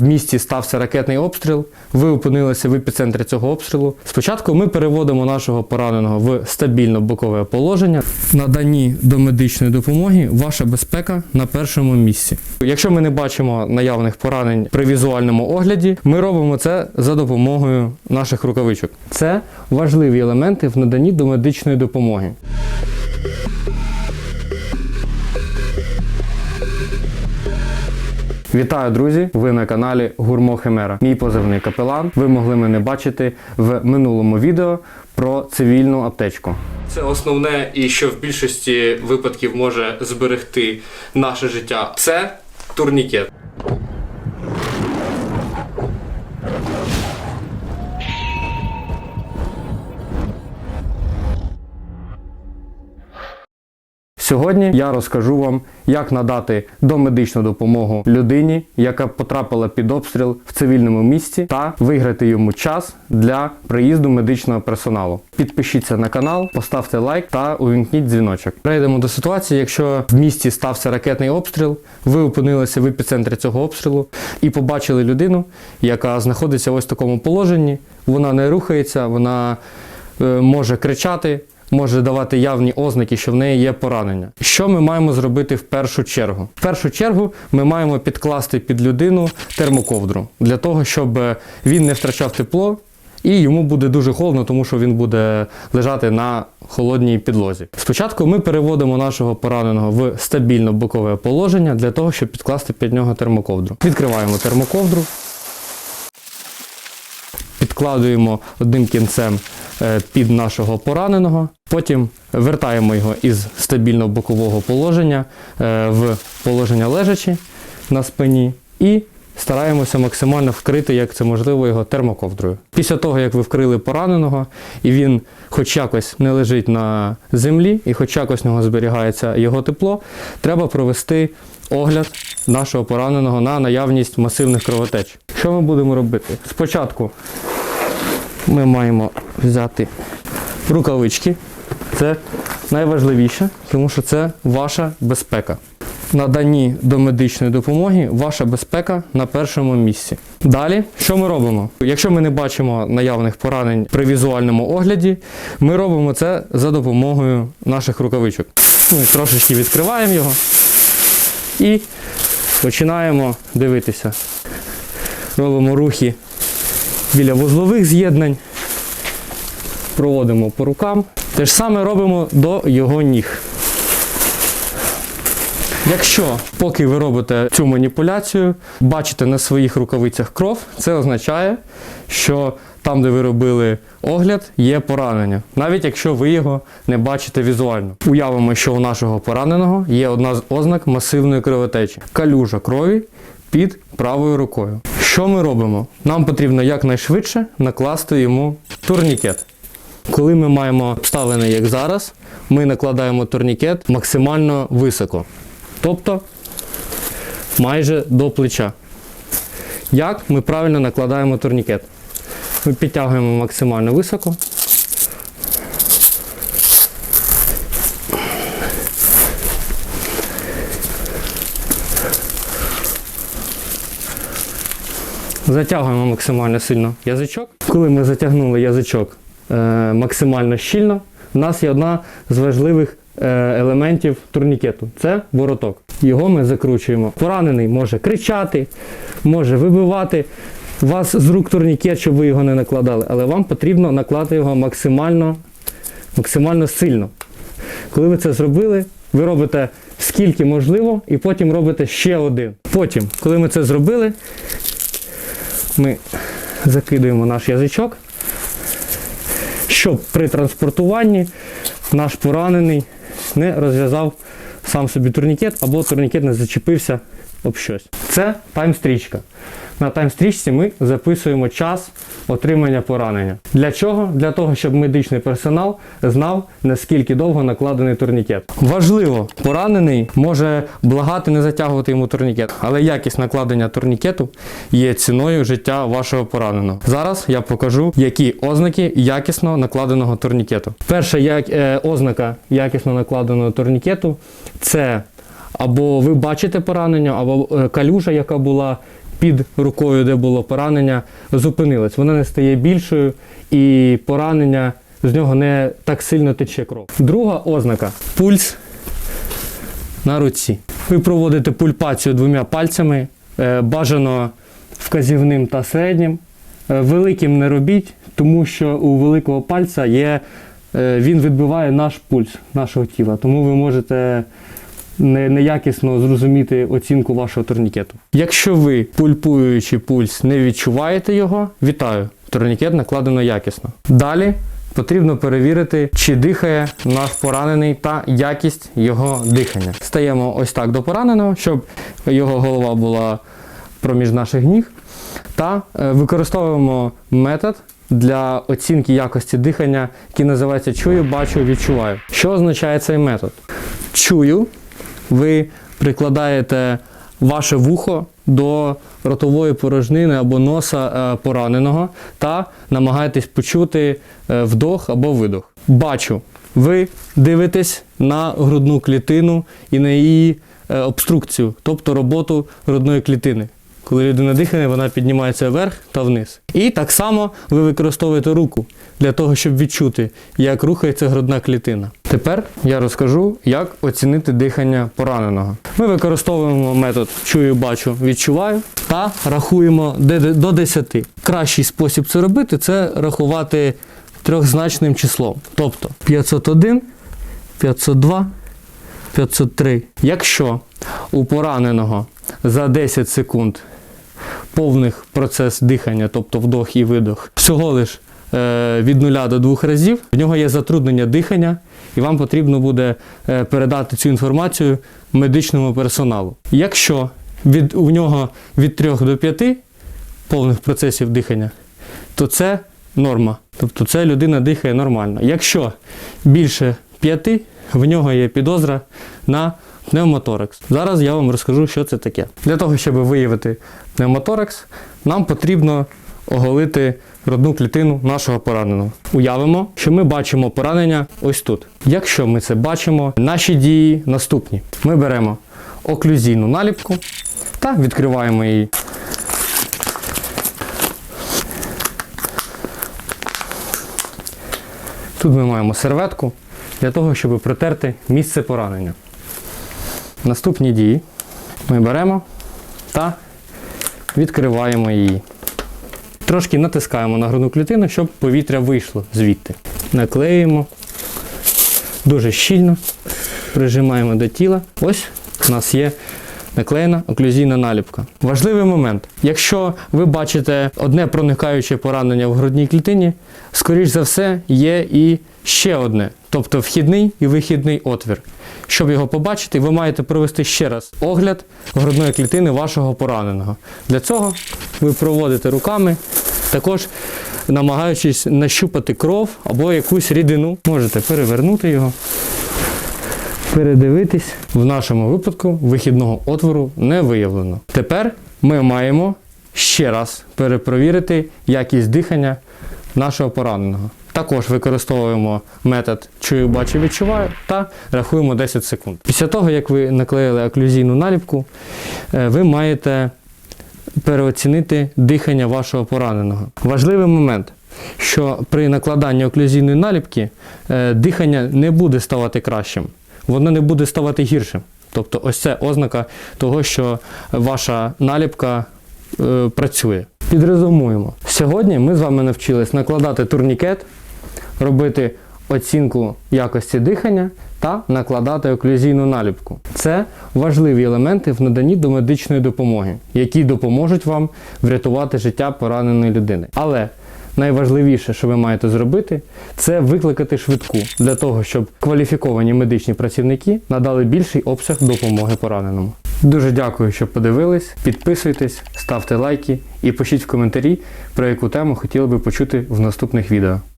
В місті стався ракетний обстріл. Ви опинилися в епіцентрі цього обстрілу. Спочатку ми переводимо нашого пораненого в стабільно бокове положення. Наданні до медичної допомоги ваша безпека на першому місці. Якщо ми не бачимо наявних поранень при візуальному огляді, ми робимо це за допомогою наших рукавичок. Це важливі елементи в наданні до медичної допомоги. Вітаю, друзі! Ви на каналі Гурмо Химера. Мій позивний капелан. Ви могли мене бачити в минулому відео про цивільну аптечку. Це основне і що в більшості випадків може зберегти наше життя. Це турнікет. Сьогодні я розкажу вам, як надати домедичну допомогу людині, яка потрапила під обстріл в цивільному місті, та виграти йому час для приїзду медичного персоналу. Підпишіться на канал, поставте лайк та увімкніть дзвіночок. Перейдемо до ситуації, якщо в місті стався ракетний обстріл, ви опинилися в епіцентрі цього обстрілу і побачили людину, яка знаходиться ось в такому положенні. Вона не рухається, вона е, може кричати може давати явні ознаки, що в неї є поранення. Що ми маємо зробити в першу чергу? В першу чергу ми маємо підкласти під людину термоковдру для того, щоб він не втрачав тепло. І йому буде дуже холодно, тому що він буде лежати на холодній підлозі. Спочатку ми переводимо нашого пораненого в стабільно бокове положення для того, щоб підкласти під нього термоковдру. Відкриваємо термоковдру, підкладуємо одним кінцем е, під нашого пораненого. Потім вертаємо його із стабільного бокового положення е, в положення лежачі на спині і стараємося максимально вкрити, як це можливо, його термоковдрою. Після того, як ви вкрили пораненого, і він хоч якось не лежить на землі, і хоч якось в нього зберігається його тепло, треба провести огляд нашого пораненого на наявність масивних кровотеч. Що ми будемо робити? Спочатку ми маємо взяти рукавички. Це найважливіше, тому що це ваша безпека. Наданні до медичної допомоги ваша безпека на першому місці. Далі, що ми робимо? Якщо ми не бачимо наявних поранень при візуальному огляді, ми робимо це за допомогою наших рукавичок. Ми трошечки відкриваємо його і починаємо дивитися. Робимо рухи біля вузлових з'єднань, проводимо по рукам. Те ж саме робимо до його ніг. Якщо, поки ви робите цю маніпуляцію, бачите на своїх рукавицях кров, це означає, що там, де ви робили огляд, є поранення, навіть якщо ви його не бачите візуально. Уявимо, що у нашого пораненого є одна з ознак масивної кровотечі калюжа крові під правою рукою. Що ми робимо? Нам потрібно якнайшвидше накласти йому турнікет. Коли ми маємо обставини, як зараз, ми накладаємо турнікет максимально високо. Тобто майже до плеча. Як ми правильно накладаємо турнікет? Ми підтягуємо максимально високо. Затягуємо максимально сильно язичок. Коли ми затягнули язичок е, максимально щільно, у нас є одна з важливих е, елементів турнікету це вороток. Його ми закручуємо. Поранений може кричати, може вибивати вас з рук турнікет, щоб ви його не накладали, але вам потрібно наклати його максимально, максимально сильно. Коли ви це зробили, ви робите скільки можливо, і потім робите ще один. Потім, коли ми це зробили, ми закидуємо наш язичок, щоб при транспортуванні наш поранений не розв'язав сам собі турнікет або турнікет не зачепився об щось. Це таймстрічка. На таймстрічці ми записуємо час отримання поранення. Для чого? Для того, щоб медичний персонал знав, наскільки довго накладений турнікет. Важливо, поранений може благати не затягувати йому турнікет, але якість накладення турнікету є ціною життя вашого пораненого. Зараз я покажу, які ознаки якісно накладеного турнікету. Перша як, е, ознака якісно накладеного турнікету це або ви бачите поранення, або е, калюжа, яка була під рукою, де було поранення, зупинилась. Вона не стає більшою і поранення з нього не так сильно тече кров. Друга ознака пульс на руці. Ви проводите пульпацію двома пальцями, е, бажано вказівним та середнім. Е, Великим не робіть, тому що у великого пальця є, він відбиває наш пульс нашого тіла. Тому ви можете неякісно зрозуміти оцінку вашого турнікету. Якщо ви, пульпуючи пульс, не відчуваєте його, вітаю! Турнікет накладено якісно. Далі потрібно перевірити, чи дихає наш поранений та якість його дихання. Стаємо ось так до пораненого, щоб його голова була проміж наших ніг. Та е, використовуємо метод для оцінки якості дихання, який називається чую, бачу, відчуваю. Що означає цей метод? Чую, ви прикладаєте ваше вухо до ротової порожнини або носа е, пораненого та намагаєтесь почути е, вдох або видох. Бачу, ви дивитесь на грудну клітину і на її е, обструкцію, тобто роботу грудної клітини. Коли людина дихає, вона піднімається вверх та вниз. І так само ви використовуєте руку для того, щоб відчути, як рухається грудна клітина. Тепер я розкажу, як оцінити дихання пораненого. Ми використовуємо метод чую, бачу, відчуваю та рахуємо до 10. Кращий спосіб це робити це рахувати трьохзначним числом. Тобто 501, 502, 503. Якщо у пораненого за 10 секунд повних процес дихання, тобто вдох і видох, всього лиш е, від 0 до 2 разів, в нього є затруднення дихання, і вам потрібно буде е, передати цю інформацію медичному персоналу. Якщо від, у нього від 3 до 5 повних процесів дихання, то це норма. Тобто це людина дихає нормально. Якщо більше 5, в нього є підозра на пневмоторакс. Зараз я вам розкажу, що це таке. Для того, щоб виявити пневмоторакс, нам потрібно оголити родну клітину нашого пораненого. Уявимо, що ми бачимо поранення ось тут. Якщо ми це бачимо, наші дії наступні. Ми беремо оклюзійну наліпку та відкриваємо її. Тут ми маємо серветку для того, щоб протерти місце поранення. Наступні дії ми беремо та відкриваємо її. Трошки натискаємо на грудну клітину, щоб повітря вийшло звідти. Наклеюємо дуже щільно, прижимаємо до тіла. Ось у нас є наклеєна оклюзійна наліпка. Важливий момент. Якщо ви бачите одне проникаюче поранення в грудній клітині, скоріш за все є і ще одне, тобто вхідний і вихідний отвір. Щоб його побачити, ви маєте провести ще раз огляд грудної клітини вашого пораненого. Для цього ви проводите руками, також намагаючись нащупати кров або якусь рідину. Можете перевернути його передивитись. В нашому випадку вихідного отвору не виявлено. Тепер ми маємо ще раз перепровірити якість дихання нашого пораненого. Також використовуємо метод чую, бачу, відчуваю та рахуємо 10 секунд. Після того, як ви наклеїли оклюзійну наліпку, е, ви маєте переоцінити дихання вашого пораненого. Важливий момент, що при накладанні оклюзійної наліпки е, дихання не буде ставати кращим, воно не буде ставати гіршим. Тобто ось це ознака того, що ваша наліпка е, працює. Підрезумуємо. Сьогодні ми з вами навчились накладати турнікет, робити оцінку якості дихання та накладати оклюзійну наліпку. Це важливі елементи в наданні до медичної допомоги, які допоможуть вам врятувати життя пораненої людини. Але найважливіше, що ви маєте зробити, це викликати швидку для того, щоб кваліфіковані медичні працівники надали більший обсяг допомоги пораненому. Дуже дякую, що подивились. Підписуйтесь, ставте лайки і пишіть в коментарі, про яку тему хотіли би почути в наступних відео.